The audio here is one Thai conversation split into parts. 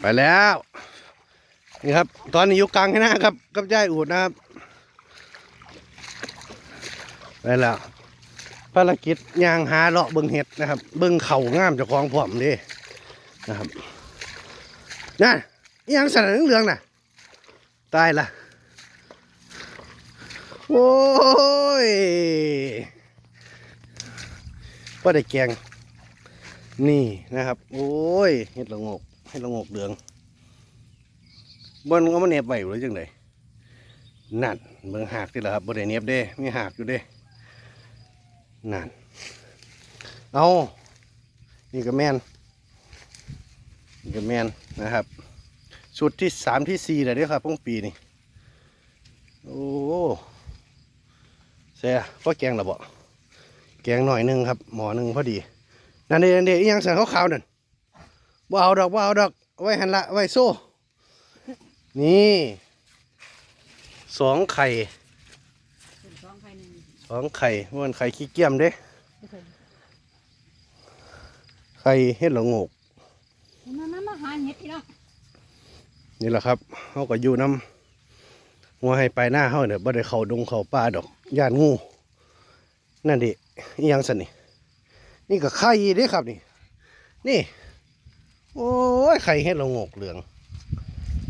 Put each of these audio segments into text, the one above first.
ไปแล้ว นี่ครับ ตอนนี้อยู่กลางให้นะครับ กับยายอูดนะครับ ไปแล้ว ภารกิจย่างหาเลาะเบิงเห็ดนะครับ เบิงเข่างามเจากของพร้อมดินะครับนั่นยังสันเหลืองๆน่ะ ตายละโอ้ยก็ได้แกง นี่นะครับ โอ้ยเห็ดละงก เห็ดละงกเหลืองบนก็มาเน็บไว้หรือจังไดนั่นเบิ่งหากที่ละครับบ่ได้เน็บเด้มีหากอยู่เด้นั่นเอานี่ก็แม่นนี่ก็แม่นนะครับสุดที่สามที่สี่เลยเด้ครับของปีนี่โอ้เสียพ่อแกงและบ่แกงหน่อยหนึงครับ หมอหนึ่งพอดี นั่นเด้นั่นเด้อีหยังสั่นขาวๆนั่น บ่เอาดอกบ่เอาดอกเอาไว้หันละเอาไว้โซ่ นี่สองไข่สองไข่หนึ่งสองไข่มันไข่ขี้เกียมเด้ไข่เฮ็ดละโงกมามามาหาเห็ดพี่น้องนี่แหละครับเขาก็อยู่น้ำหัวให้ไปหน้าเขาเนี่ยบ่ได้เข้าดงเข้าป่าดอกย่านงู นั่นดิอีหยังสันนี่นี่ก็ไข่เด้ครับนี่ นี่ โอ้ยไข่เฮ็ดละโงกเหลือง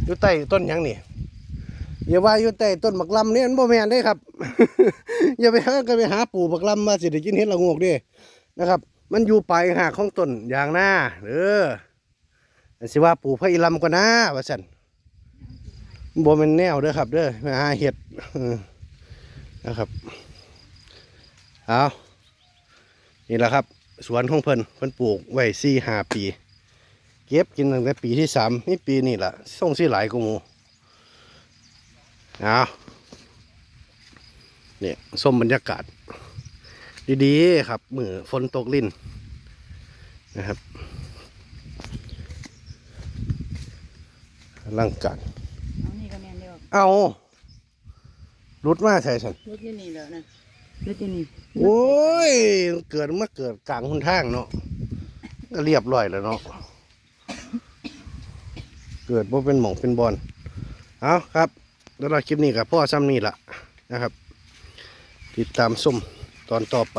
อยู่ใต้ต้นยังนี่อย่าว่าอยู่ใต้ต้นบักลำเนี่ยมันบ่แม่นเด้ครับ อย่าไปหาก็ไปหาปู่บักลำมาสิได้กินเฮ็ดละโงกด้นะครับ มันอยู่ปลายหากของต้นยางหน้าเด้ออันสิว่าปู่พระอิลำก็นะว่าซั่นบ่แมนแนวเด้อครับ เด้อมาหาเห็ดนะครับเอานี่แหละครับ สวนของเพิ่นเพิ่นปลูกไว้สี่ห้าปี เก็บกินตั้งแต่ปีที่สามนี่ปีนี่แหละส่งสิหลายกูมูเอาเนี่ยส้มบรรยากาศ ดีๆครับมือฝนตกลิ่นนะครับร่างกายเอานี่ก็แม่นเดียวเอารุดมาใช่สันรถอยู่นี่แล้วนะรถอยู่นี่โอ้ย เกิดมาเกิดกลางหุนทางเนาะก็เรียบร้อยแล้วเนาะ เกิดว่าเป็นหมองเป็นบอลเอาครับแล้วเราคลิปนี้กับพ่อซ้ำนี่ละนะครับ ติดตามส้มตอนต่อไป